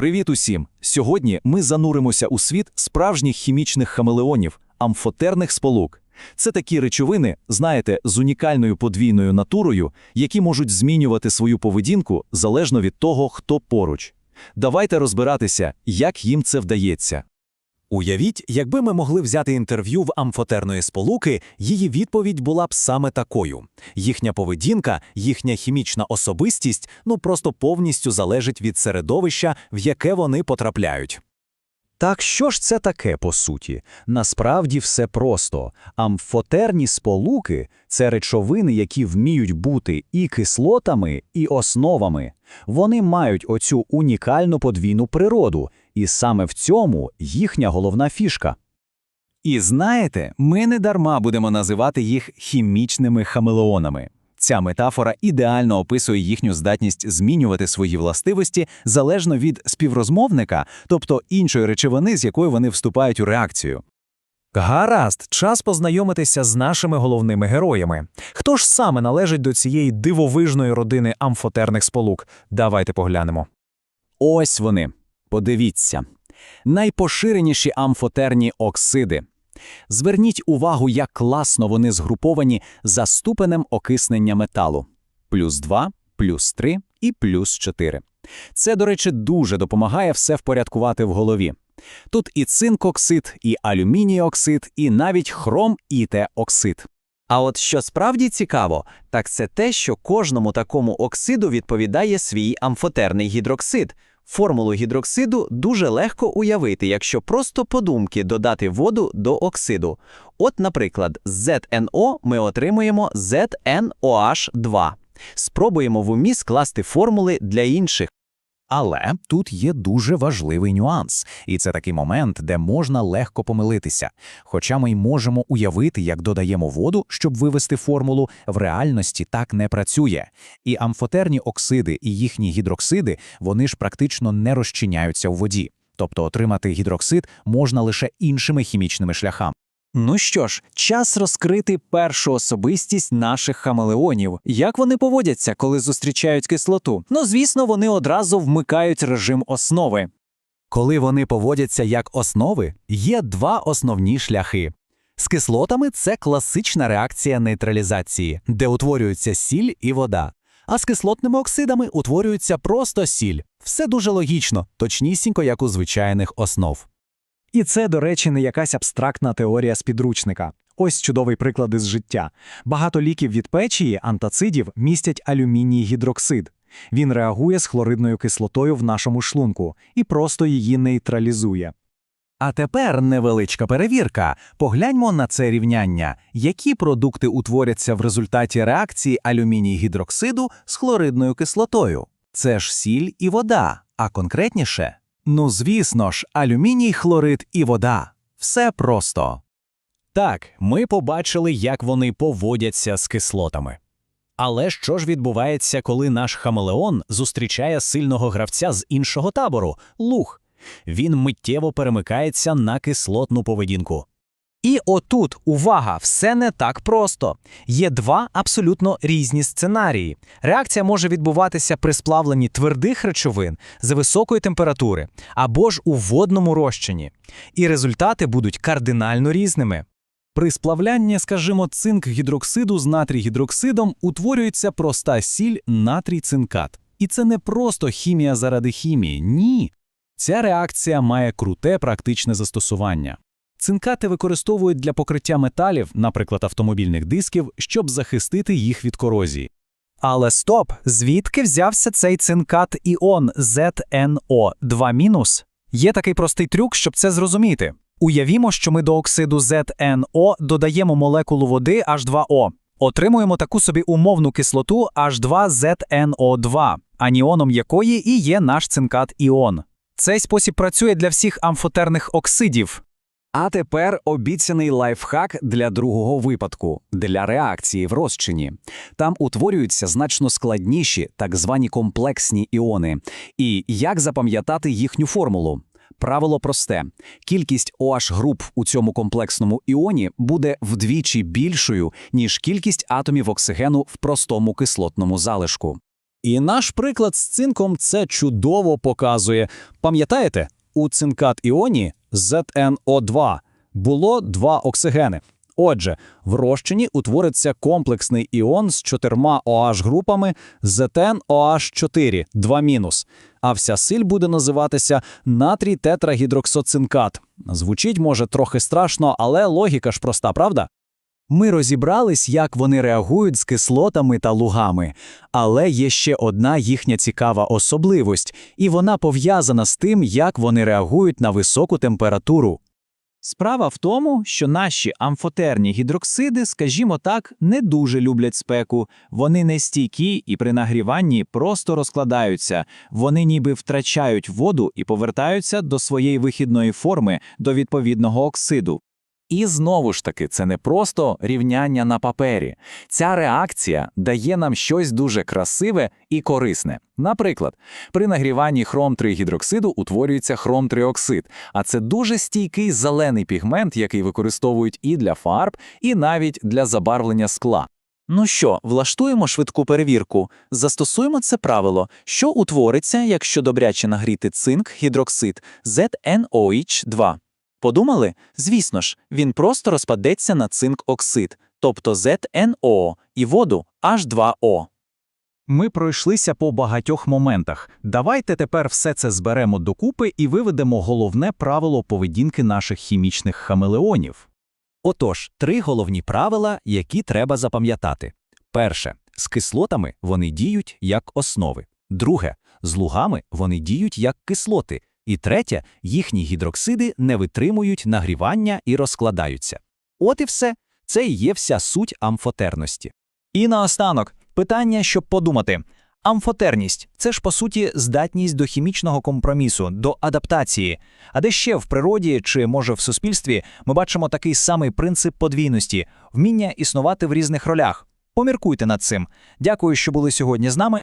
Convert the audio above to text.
Привіт усім! Сьогодні ми зануримося у світ справжніх хімічних хамелеонів, амфотерних сполук. Це такі речовини, знаєте, з унікальною подвійною натурою, які можуть змінювати свою поведінку залежно від того, хто поруч. Давайте розбиратися, як їм це вдається. Уявіть, якби ми могли взяти інтерв'ю в амфотерної сполуки, її відповідь була б саме такою. Їхня поведінка, їхня хімічна особистість ну просто повністю залежить від середовища, в яке вони потрапляють. Так що ж це таке, по суті? Насправді все просто. Амфотерні сполуки – це речовини, які вміють бути і кислотами, і основами. Вони мають оцю унікальну подвійну природу, і саме в цьому їхня головна фішка. І знаєте, ми не дарма будемо називати їх хімічними хамелеонами. Ця метафора ідеально описує їхню здатність змінювати свої властивості залежно від співрозмовника, тобто іншої речовини, з якою вони вступають у реакцію. Гаразд, час познайомитися з нашими головними героями. Хто ж саме належить до цієї дивовижної родини амфотерних сполук? Давайте поглянемо. Ось вони. Подивіться. Найпоширеніші амфотерні оксиди. Зверніть увагу, як класно вони згруповані за ступенем окиснення металу. Плюс 2, плюс 3 і плюс 4. Це, до речі, дуже допомагає все впорядкувати в голові. Тут і цинк-оксид, і алюміній-оксид, і навіть хром іте-оксид. А от що справді цікаво, так це те, що кожному такому оксиду відповідає свій амфотерний гідроксид. Формулу гідроксиду дуже легко уявити, якщо просто подумки додати воду до оксиду. От, наприклад, з ZNO ми отримуємо ZNOH2. Спробуємо в умі скласти формули для інших. Але тут є дуже важливий нюанс, і це такий момент, де можна легко помилитися. Хоча ми й можемо уявити, як додаємо воду, щоб вивести формулу, в реальності так не працює. І амфотерні оксиди і їхні гідроксиди вони ж практично не розчиняються у воді. Тобто отримати гідроксид можна лише іншими хімічними шляхами. Ну що ж, час розкрити першу особистість наших хамелеонів. Як вони поводяться, коли зустрічають кислоту? Ну, звісно, вони одразу вмикають режим основи. Коли вони поводяться як основи, є два основні шляхи. З кислотами це класична реакція нейтралізації, де утворюються сіль і вода. А з кислотними оксидами утворюється просто сіль. Все дуже логічно, точнісінько, як у звичайних основ. І це, до речі, не якась абстрактна теорія з підручника. Ось чудовий приклад із життя. Багато ліків від печії, антацидів, містять алюміній гідроксид. Він реагує з хлоридною кислотою в нашому шлунку і просто її нейтралізує. А тепер невеличка перевірка. Погляньмо на це рівняння. Які продукти утворяться в результаті реакції алюміній гідроксиду з хлоридною кислотою? Це ж сіль і вода, а конкретніше Ну, звісно ж, алюміній, хлорид і вода. Все просто. Так, ми побачили, як вони поводяться з кислотами. Але що ж відбувається, коли наш хамелеон зустрічає сильного гравця з іншого табору луг? Він миттєво перемикається на кислотну поведінку. І отут, увага, все не так просто. Є два абсолютно різні сценарії. Реакція може відбуватися при сплавленні твердих речовин за високої температури або ж у водному розчині. І результати будуть кардинально різними. При сплавлянні, скажімо, цинк-гідроксиду з натрій-гідроксидом утворюється проста сіль натрій-цинкат. І це не просто хімія заради хімії, ні. Ця реакція має круте практичне застосування. Цинкати використовують для покриття металів, наприклад, автомобільних дисків, щоб захистити їх від корозії. Але стоп! Звідки взявся цей цинкат іон ZNO2-? Є такий простий трюк, щоб це зрозуміти. Уявімо, що ми до оксиду ZNO додаємо молекулу води H2O. Отримуємо таку собі умовну кислоту H2ZNO2, аніоном якої і є наш цинкат іон. Цей спосіб працює для всіх амфотерних оксидів. А тепер обіцяний лайфхак для другого випадку для реакції в розчині. Там утворюються значно складніші, так звані комплексні іони. І як запам'ятати їхню формулу? Правило просте: кількість OH груп у цьому комплексному іоні буде вдвічі більшою, ніж кількість атомів оксигену в простому кислотному залишку. І наш приклад з цинком це чудово показує. Пам'ятаєте, у цинкат-іоні ZNO2 було два оксигени. Отже, в розчині утвориться комплексний іон з чотирма OH-групами ZnOH4, 2-, а вся силь буде називатися натрій тетрагідроксоцинкат. Звучить, може, трохи страшно, але логіка ж проста, правда? Ми розібрались, як вони реагують з кислотами та лугами, але є ще одна їхня цікава особливість, і вона пов'язана з тим, як вони реагують на високу температуру. Справа в тому, що наші амфотерні гідроксиди, скажімо так, не дуже люблять спеку. Вони не стійкі і при нагріванні просто розкладаються. Вони ніби втрачають воду і повертаються до своєї вихідної форми, до відповідного оксиду. І знову ж таки, це не просто рівняння на папері. Ця реакція дає нам щось дуже красиве і корисне. Наприклад, при нагріванні хром-3-гідроксиду утворюється хром-3-оксид, а це дуже стійкий зелений пігмент, який використовують і для фарб, і навіть для забарвлення скла. Ну що, влаштуємо швидку перевірку. Застосуємо це правило, що утвориться, якщо добряче нагріти цинк гідроксид ZnOH2. Подумали? Звісно ж, він просто розпадеться на цинк-оксид, тобто ZnO, і воду H2O. Ми пройшлися по багатьох моментах. Давайте тепер все це зберемо докупи і виведемо головне правило поведінки наших хімічних хамелеонів. Отож, три головні правила, які треба запам'ятати. Перше, з кислотами вони діють як основи. Друге, з лугами вони діють як кислоти. І третє, їхні гідроксиди не витримують нагрівання і розкладаються. От і все. Це і є вся суть амфотерності. І наостанок, питання, щоб подумати. Амфотерність це ж по суті здатність до хімічного компромісу, до адаптації. А де ще в природі чи може в суспільстві ми бачимо такий самий принцип подвійності, вміння існувати в різних ролях. Поміркуйте над цим. Дякую, що були сьогодні з нами.